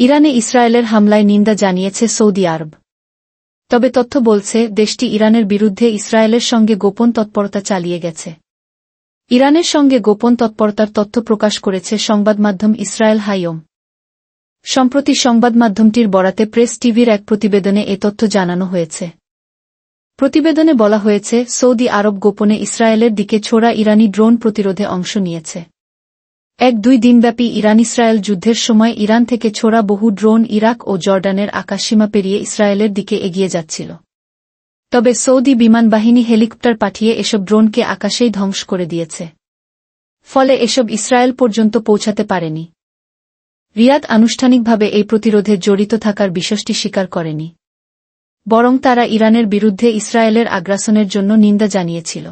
ইরানে ইসরায়েলের হামলায় নিন্দা জানিয়েছে সৌদি আরব। তবে তথ্য বলছে, দেশটি ইরানের বিরুদ্ধে ইসরায়েলের সঙ্গে গোপন তৎপরতা চালিয়ে গেছে। ইরানের সঙ্গে গোপন তৎপরতার তথ্য প্রকাশ করেছে সংবাদমাধ্যম ইসরায়েল হাইয়ম সম্প্রতি সংবাদমাধ্যমটির বরাতে প্রেস টিভির এক প্রতিবেদনে এ তথ্য জানানো হয়েছে। প্রতিবেদনে বলা হয়েছে, সৌদি আরব গোপনে ইসরায়েলের দিকে ছোড়া ইরানি ড্রোন প্রতিরোধে অংশ নিয়েছে। এক দুই দিনব্যাপী ইরান ইসরায়েল যুদ্ধের সময় ইরান থেকে ছোড়া বহু ড্রোন ইরাক ও জর্ডানের আকাশসীমা পেরিয়ে ইসরায়েলের দিকে এগিয়ে যাচ্ছিল। তবে সৌদি বিমান বাহিনী হেলিকপ্টার পাঠিয়ে এসব ড্রোনকে আকাশেই ধ্বংস করে দিয়েছে। ফলে এসব ইসরায়েল পর্যন্ত পৌঁছাতে পারেনি। রিয়াদ আনুষ্ঠানিকভাবে এই প্রতিরোধে জড়িত থাকার বিষয়টি স্বীকার করেনি। বরং তারা ইরানের বিরুদ্ধে ইসরায়েলের আগ্রাসনের জন্য নিন্দা জানিয়েছিল।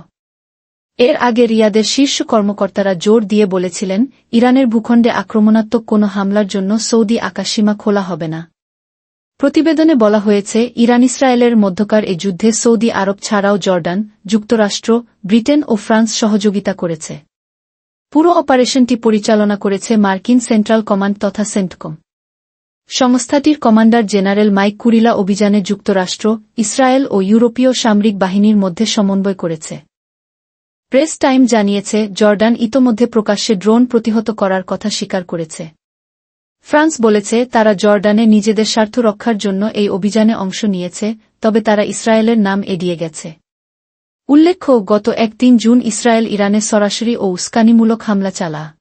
এর আগে রিয়াদের শীর্ষ কর্মকর্তারা জোর দিয়ে বলেছিলেন, ইরানের ভূখণ্ডে আক্রমণাত্মক কোনো হামলার জন্য সৌদি আকাশসীমা খোলা হবে না। প্রতিবেদনে বলা হয়েছে, ইরান ইসরায়েলের মধ্যকার এ যুদ্ধে সৌদি আরব ছাড়াও জর্ডান, যুক্তরাষ্ট্র, ব্রিটেন ও ফ্রান্স সহযোগিতা করেছে। পুরো অপারেশনটি পরিচালনা করেছে মার্কিন সেন্ট্রাল কমান্ড তথা সেন্টকম। সংস্থাটির কমান্ডার জেনারেল মাইক কুরিলা অভিযানে যুক্তরাষ্ট্র, ইসরায়েল ও ইউরোপীয় সামরিক বাহিনীর মধ্যে সমন্বয় করেছে। প্রেস টাইম জানিয়েছে, জর্ডান ইতোমধ্যে প্রকাশ্যে ড্রোন প্রতিহত করার কথা স্বীকার করেছে। ফ্রান্স বলেছে, তারা জর্ডানে নিজেদের স্বার্থ রক্ষার জন্য এই অভিযানে অংশ নিয়েছে, তবে তারা ইসরায়েলের নাম এড়িয়ে গেছে। উল্লেখ্য, গত এক তিন জুন ইসরায়েল ইরানে সরাসরি ও উস্কানিমূলক হামলা চালা।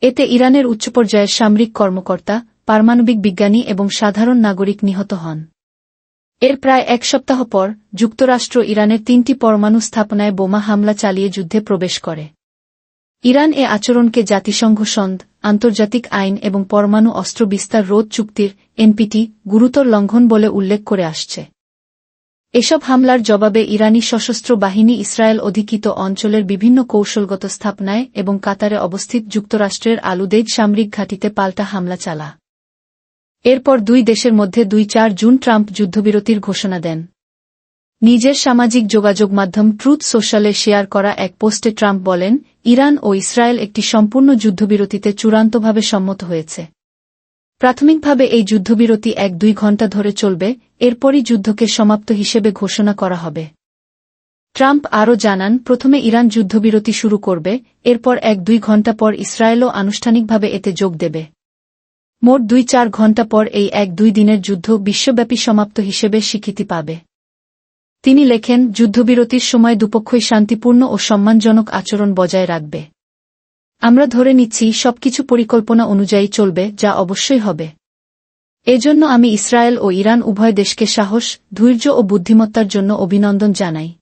এতে ইরানের উচ্চ পর্যায়ের সামরিক কর্মকর্তা, পারমাণবিক বিজ্ঞানী এবং সাধারণ নাগরিক নিহত হন। এর প্রায় এক সপ্তাহ পর, যুক্তরাষ্ট্র ইরানের তিনটি পরমাণু স্থাপনায় বোমা হামলা চালিয়ে যুদ্ধে প্রবেশ করে। ইরান এ আচরণকে জাতিসংঘ সন্ধ, আন্তর্জাতিক আইন এবং পরমাণু অস্ত্র বিস্তার রোধ চুক্তির, এনপিটি, গুরুতর লঙ্ঘন বলে উল্লেখ করে আসছে। এসব হামলার জবাবে ইরানি সশস্ত্র বাহিনী ইসরায়েল অধিকৃত অঞ্চলের বিভিন্ন কৌশলগত স্থাপনায় এবং কাতারে অবস্থিত যুক্তরাষ্ট্রের আলুদেজ সামরিক ঘাঁটিতে পাল্টা হামলা চালা। এরপর দুই দেশের মধ্যে দুই চার জুন ট্রাম্প যুদ্ধবিরতির ঘোষণা দেন। নিজের সামাজিক যোগাযোগ মাধ্যম ট্রুথ সোশ্যালে শেয়ার করা এক পোস্টে ট্রাম্প বলেন, ইরান ও ইসরায়েল একটি সম্পূর্ণ যুদ্ধবিরতিতে চূড়ান্তভাবে সম্মত হয়েছে। প্রাথমিকভাবে এই যুদ্ধবিরতি এক দুই ঘণ্টা ধরে চলবে, এরপরই যুদ্ধকে সমাপ্ত হিসেবে ঘোষণা করা হবে। ট্রাম্প আরও জানান, প্রথমে ইরান যুদ্ধবিরতি শুরু করবে, এরপর এক দুই ঘণ্টা পর ইসরায়েলও আনুষ্ঠানিকভাবে এতে যোগ দেবে। মোট দুই চার ঘণ্টা পর এই এক দুই দিনের যুদ্ধ বিশ্বব্যাপী সমাপ্ত হিসেবে স্বীকৃতি পাবে। তিনি লেখেন, যুদ্ধবিরতির সময় দুপক্ষই শান্তিপূর্ণ ও সম্মানজনক আচরণ বজায় রাখবে। আমরা ধরে নিচ্ছি, সবকিছু পরিকল্পনা অনুযায়ী চলবে, যা অবশ্যই হবে। এজন্য আমি ইসরায়েল ও ইরান উভয় দেশকে সাহস, ধৈর্য ও বুদ্ধিমত্তার জন্য অভিনন্দন জানাই।